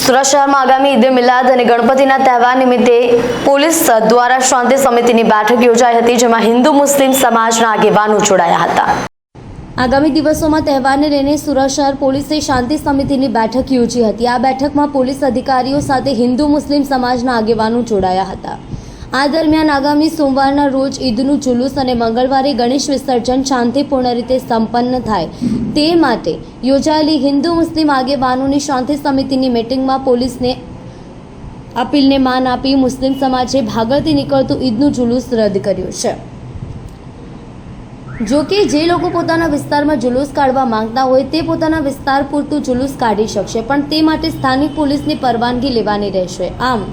સુરત શહેરમાં આગામી ઈદ મિલાદ અને ગણપતિના તહેવાર નિમિત્તે પોલીસ દ્વારા શાંતિ સમિતિની બેઠક યોજાઈ હતી, જેમાં હિન્દુ, મુસ્લિમ સમાજના આગેવાનો જોડાયા હતા. આગામી દિવસોમાં તહેવારને લઈને સુરત શહેર પોલીસે શાંતિ સમિતિની બેઠક યોજી હતી. આ બેઠકમાં પોલીસ અધિકારીઓ સાથે હિન્દુ, મુસ્લિમ સમાજના આગેવાનો જોડાયા હતા. આ દરમિયાન આગામી સોમવારના રોજ ઈદનું જુલુસ અને મંગળવારે ગણેશ વિસર્જન શાંતિપૂર્ણ રીતે સંપન્ન થાય તે માટે યોજાયેલી હિન્દુ મુસ્લિમ આગેવાનોની શાંતિ સમિતિની મિટિંગમાં પોલીસને અપીલને માન આપી મુસ્લિમ સમાજે ભાગળથી નીકળતું ઈદનું જુલુસ રદ કર્યું છે. જો કે જે લોકો પોતાના વિસ્તારમાં જુલુસ કાઢવા માંગતા હોય તે પોતાના વિસ્તાર પૂરતું જુલુસ કાઢી શકશે, પણ તે માટે સ્થાનિક પોલીસની પરવાનગી લેવાની રહેશે. આમ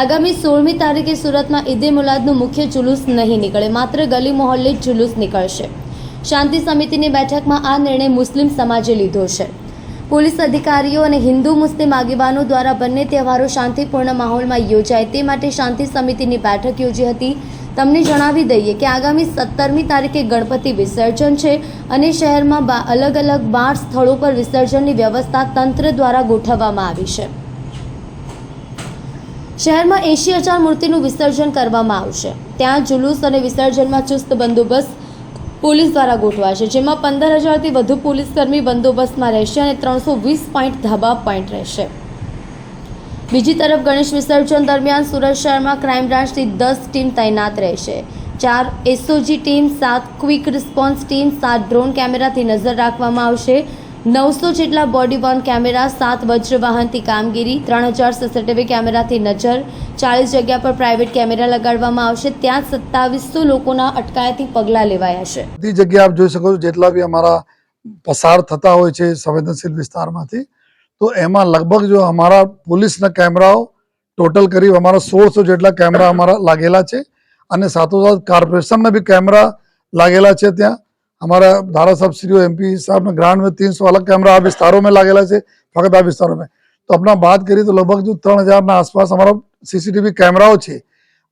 આગામી સોળમી તારીખે સુરતમાં ઈદે મુલાદનું મુખ્ય જુલુસ નહીં નીકળે, માત્ર ગલી મોહલ્લે જુલુસ નીકળશે. શાંતિ સમિતિની બેઠકમાં આ નિર્ણય મુસ્લિમ સમાજે લીધો છે. પોલીસ અધિકારીઓ અને હિન્દુ મુસ્લિમ આગેવાનો દ્વારા બંને તહેવારો શાંતિપૂર્ણ માહોલમાં યોજાય તે માટે શાંતિ સમિતિની બેઠક યોજી હતી. તમને જણાવી દઈએ કે આગામી સત્તરમી તારીખે ગણપતિ વિસર્જન છે અને શહેરમાં અલગ અલગ બાર સ્થળો પર વિસર્જનની વ્યવસ્થા તંત્ર દ્વારા ગોઠવવામાં આવી છે. શહેરમાં એંશી હજાર મૂર્તિનું વિસર્જન કરવામાં આવશે. ત્યાં જુલુસ અને વિસર્જનમાં ચુસ્ત બંદોબસ્ત પોલીસ દ્વારા ગોઠવાશે, જેમાં પંદર હજારથી વધુ પોલીસકર્મી બંદોબસ્તમાં રહેશે અને ત્રણસો વીસ પોઈન્ટ ધાબા પોઈન્ટ રહેશે. બીજી તરફ ગણેશ વિસર્જન દરમિયાન સુરત શહેરમાં ક્રાઇમ બ્રાન્ચથી દસ ટીમ તૈનાત રહેશે. ચાર એસઓજી ટીમ, સાત ક્વિક રિસ્પોન્સ ટીમ, સાત ડ્રોન કેમેરાથી નજર રાખવામાં આવશે. નવસો જેટલા બોડી વોર્ન કેમેરા, સાત વજ્ર વાહનથી કામગીરી, ત્રણ હજાર સીસીટીવી કેમેરાથી નજર ચાલીસ જગ્યા પર પ્રાઇવેટ કેમેરા લગાડવામાં આવશે, ત્યાં સત્તાવીસો લોકોના અટકાયતી પગલાં લેવાયા છે. બધી જગ્યાએ આપ જોઈ શકો છો, જેટલા બી અમારા પસાર થતા હોય છે સંવેદનશીલ વિસ્તારમાંથી, તો એમાં લગભગ જો અમારા પોલીસના કેમેરાઓ ટોટલ કરી અમારા સોળસો જેટલા કેમેરા અમારા લાગેલા છે, અને સાથોસાથ કોર્પોરેશનના બી કેમેરા લાગેલા છે ત્યાં हमारा धारासाहब श्री एमपी साहब ने ग्रांड में तीन सौ अलग कैमरा આ વિસ્તારોं में लागेला છે ફક્ત આ વિસ્તારો में તો अपना बात કરીએ તો લગભગ જો ત્રણ હજારના આસપાસ અમારા સીસીટીવી કેમેરાઓ છે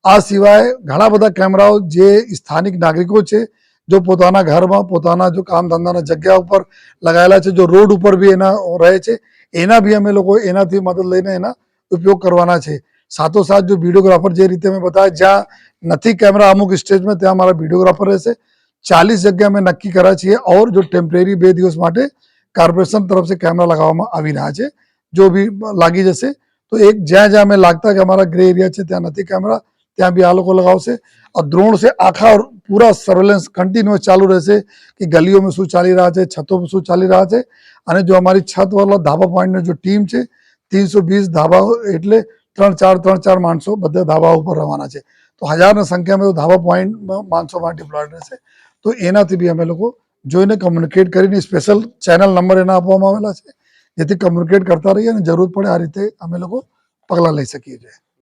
આ સિવાય ઘણા બધા કેમેરાઓ જે સ્થાનિક નાગરિકો છે જો પોતાના ઘરમાં પોતાના જો કામ ધંધાના જગ્યા ઉપર લગાવેલા છે જો રોડ ઉપર બી એના રહે છે એના બી અમે લોકો એનાથી મદદ લઈને એના ઉપયોગ કરવાના છે સાથોસાથ જો વિડીયોગ્રાફર જે રીતે મેં બતાવ્યા જ્યાં નથી કેમેરા અમુક સ્ટેજમાં ત્યાં અમારા વિડીયોગ્રાફર રહેશે ચાલીસ જગ્યા અમે નક્કી કર્યા છીએ ઓર જો ટેમ્પરેરી બે દિવસ માટે કોર્પોરેશન તરફથી કેમેરા લગાવવામાં આવી રહ્યા છે જો બી લાગી જશે તો એક જ્યાં જ્યાં અમે લાગતા કે અમારા ગ્રે એરિયા છે ત્યાં નથી કેમેરા ત્યાં બી આ લોકો લગાવશે આ દ્રોણ છે આખા પૂરા સર્વેલન્સ કન્ટિન્યુઅસ ચાલુ રહેશે કે ગલીઓમાં શું ચાલી રહ્યા છે છતોમાં શું ચાલી રહ્યા છે અને જો અમારી છતવાળા ધાબા પોઈન્ટની જો ટીમ છે ત્રીસો વીસ ધાબાઓ એટલે ત્રણ ચાર ત્રણ ચાર માણસો બધા ધાબા ઉપર રવાના છે તો હજારની સંખ્યામાં ધાબા પોઈન્ટમાં માણસો માટે રહેશે તો એનાથી બી અમે લોકો જોઈને કમ્યુનિકેટ કરીને સ્પેશિયલ ચેનલ નંબર એના આપવામાં આવેલા છે. જેથી કમ્યુનિકેટ કરતા રહીએ અને જરૂર પડે આ રીતે અમે લોકો પગલાં લઈ શકીએ છીએ.